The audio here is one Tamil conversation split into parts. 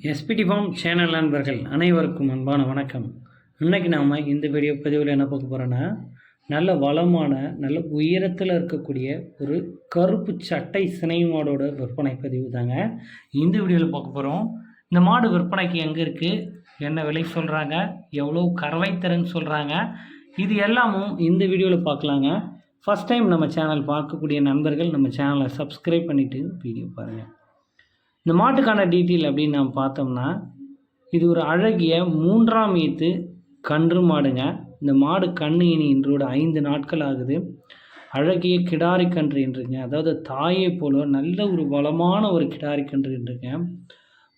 எஸ்பிடி ஃபார்ம் சேனல் நண்பர்கள் அனைவருக்கும் அன்பான வணக்கம். இன்னைக்கு நாம் இந்த வீடியோ பதிவில் என்ன பார்க்க போகிறோன்னா நல்ல வளமான நல்ல உயரத்தில் இருக்கக்கூடிய ஒரு கருப்பு சட்டை சினை மாடோட விற்பனை பதிவு தாங்க. இந்த வீடியோவில் பார்க்க போகிறோம் இந்த மாடு விற்பனைக்கு எங்கே இருக்குது என்ன விலை சொல்கிறாங்க எவ்வளோ கறவை திறன் சொல்கிறாங்க இது எல்லாமும் இந்த வீடியோவில் பார்க்கலாங்க. ஃபஸ்ட் டைம் நம்ம சேனல் பார்க்கக்கூடிய நண்பர்கள் நம்ம சேனலை சப்ஸ்கிரைப் பண்ணிவிட்டு வீடியோ பாருங்கள் இந்த மாட்டுக்கான டீட்டெயில் அப்படின்னு நம்ம பார்த்தோம்னா இது ஒரு அழகிய மூன்றாம் ஈத்து கன்று மாடுங்க. இந்த மாடு கண்ணு இனி இன்றோட ஐந்து நாட்கள் ஆகுது. அழகிய கிடாரி கன்று என்றுங்க. அதாவது தாயை போல நல்ல ஒரு வளமான ஒரு கிடாரி கன்று என்றுங்க.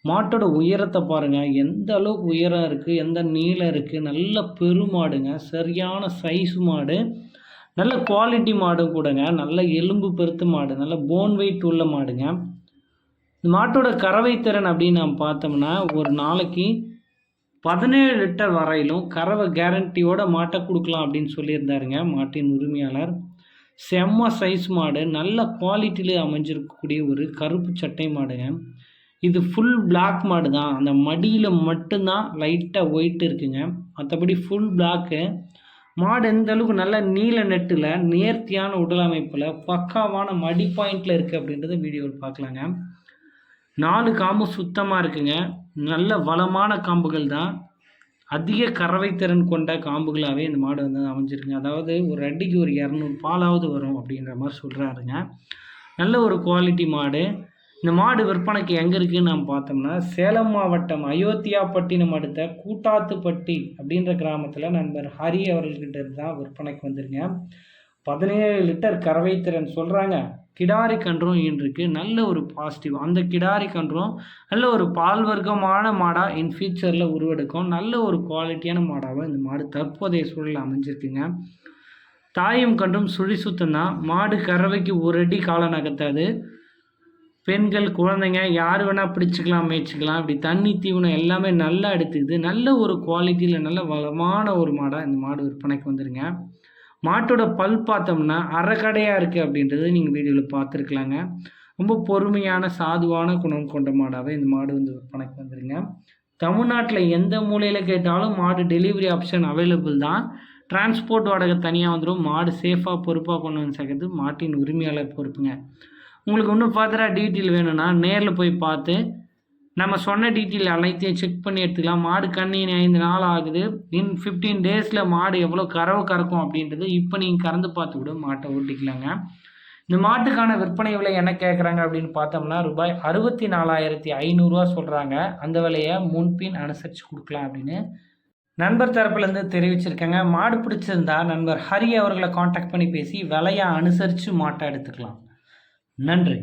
மாட்டோட உயரத்தை பாருங்கள் எந்த அளவுக்கு உயரம் இருக்குது எந்த நீளம் இருக்குது நல்ல பெருமாடுங்க சரியான சைஸ் மாடு. நல்ல குவாலிட்டி மாடும் கூடங்க. நல்ல எலும்பு பெருத்து மாடு. நல்ல போன் வெயிட் உள்ள மாடுங்க. இந்த மாட்டோட கறவை திறன் அப்படின்னு நம்ம பார்த்தோம்னா ஒரு நாளைக்கு பதினேழு லிட்டர் வரையிலும் கறவை கேரண்டியோட மாட்டை கொடுக்கலாம் அப்படின்னு சொல்லியிருந்தாருங்க மாட்டின் உரிமையாளர். செம்ம சைஸ் மாடு நல்ல குவாலிட்டியில் அமைஞ்சிருக்கக்கூடிய ஒரு கருப்பு சட்டை மாடுங்க. இது ஃபுல் பிளாக் மாடு தான் அந்த மடியில் மட்டும்தான் லைட்டாக ஒயிட் இருக்குங்க. மற்றபடி ஃபுல் பிளாக்கு மாடு எந்த அளவுக்கு நல்ல நீல நெட்டில் நேர்த்தியான உடல் அமைப்பில் பக்காவான மடி பாயிண்டில் இருக்குது அப்படின்றத வீடியோவில் பார்க்கலாங்க. நாலு காம்பு சுத்தமாக இருக்குங்க. நல்ல வளமான காம்புகள் தான். அதிக கறவை திறன் கொண்ட காம்புகளாகவே இந்த மாடு வந்து அமைஞ்சிருக்குங்க. அதாவது ஒரு அடிக்கு ஒரு இரநூறு பாலாவது வரும் அப்படின்ற மாதிரி சொல்கிறாருங்க நல்ல ஒரு குவாலிட்டி மாடு. இந்த மாடு விற்பனைக்கு எங்கே இருக்குதுன்னு நாம் பார்த்தோம்னா சேலம் மாவட்டம் அயோத்தியாப்பட்டினம் அடுத்த கூட்டாத்துப்பட்டி அப்படின்ற கிராமத்தில் நண்பர் ஹரி அவர்கள்கிட்ட தான் விற்பனைக்கு வந்திருங்க பதினேழு லிட்டர் கறவை திறன் சொல்கிறாங்க கிடாரி கன்றும் இன்றைக்கு நல்ல ஒரு பாசிட்டிவ் அந்த கிடாரி கன்றும் நல்ல ஒரு பால் வர்க்கமான மாடாக இன் ஃபியூச்சரில் உருவெடுக்கும். நல்ல ஒரு குவாலிட்டியான மாடாகவும் இந்த மாடு தற்போதைய சூழலில் அமைஞ்சிருக்குங்க. தாயும் கன்றும் சுழி சுத்தம் தான் மாடு கறவைக்கு ஒரு அடி காலம் நகர்த்தாது. பெண்கள் குழந்தைங்க யார் வேணால் பிடிச்சிக்கலாம் மேய்ச்சிக்கலாம். இப்படி தண்ணி தீவனம் எல்லாமே நல்லா எடுத்துக்குது. நல்ல ஒரு குவாலிட்டியில் நல்ல வளமான ஒரு மாடாக இந்த மாடு விற்பனைக்கு வந்துருங்க. மாட்டோட பல் பார்த்தோம்னா அரைக்கடையாக இருக்குது அப்படின்றது நீங்கள் வீடியோவில் பார்த்துருக்கலாங்க. ரொம்ப பொறுமையான சாதுவான குணம் கொண்ட மாடாகவே இந்த மாடு வந்து விற்பனைக்கு வந்துருங்க. தமிழ்நாட்டில் எந்த மூலையில் கேட்டாலும் மாடு டெலிவரி ஆப்ஷன் அவைலபிள் தான். டிரான்ஸ்போர்ட் வாடகை தனியாக வந்துடும் மாடு சேஃபாக பொறுப்பாக கொண்டு வந்து சேர்க்கறது மாட்டின் உரிமையாளர் பொறுப்புங்க. உங்களுக்கு இன்னும் ஃபர்தராக டீட்டெயில் வேணும்னா நேரில் போய் பார்த்து நம்ம சொன்ன டீட்டெயில் அனைத்தையும் செக் பண்ணி எடுத்துக்கலாம். மாடு கண்ணின் ஐந்து நாள் ஆகுது. இன் ஃபிஃப்டீன் டேஸில் மாடு எவ்வளோ கறவை கறக்கும் அப்படின்றது இப்போ நீங்கள் கறந்து பார்த்து கூட மாட்டை ஓட்டிக்கலாங்க. இந்த மாட்டுக்கான விற்பனை விலை என்ன கேட்குறாங்க அப்படின்னு பார்த்தோம்னா ரூபாய் அறுபத்தி நாலாயிரத்தி ஐநூறுரூவா சொல்கிறாங்க அந்த விலையை முன்பின் அனுசரித்து கொடுக்கலாம் அப்படின்னு நண்பர் தரப்புலேருந்து தெரிவிச்சிருக்கேங்க. மாடு பிடிச்சிருந்தா நண்பர் ஹரி அவர்களை காண்டாக்ட் பண்ணி பேசி விலையை அனுசரித்து மாட்டை எடுத்துக்கலாம். நன்றி.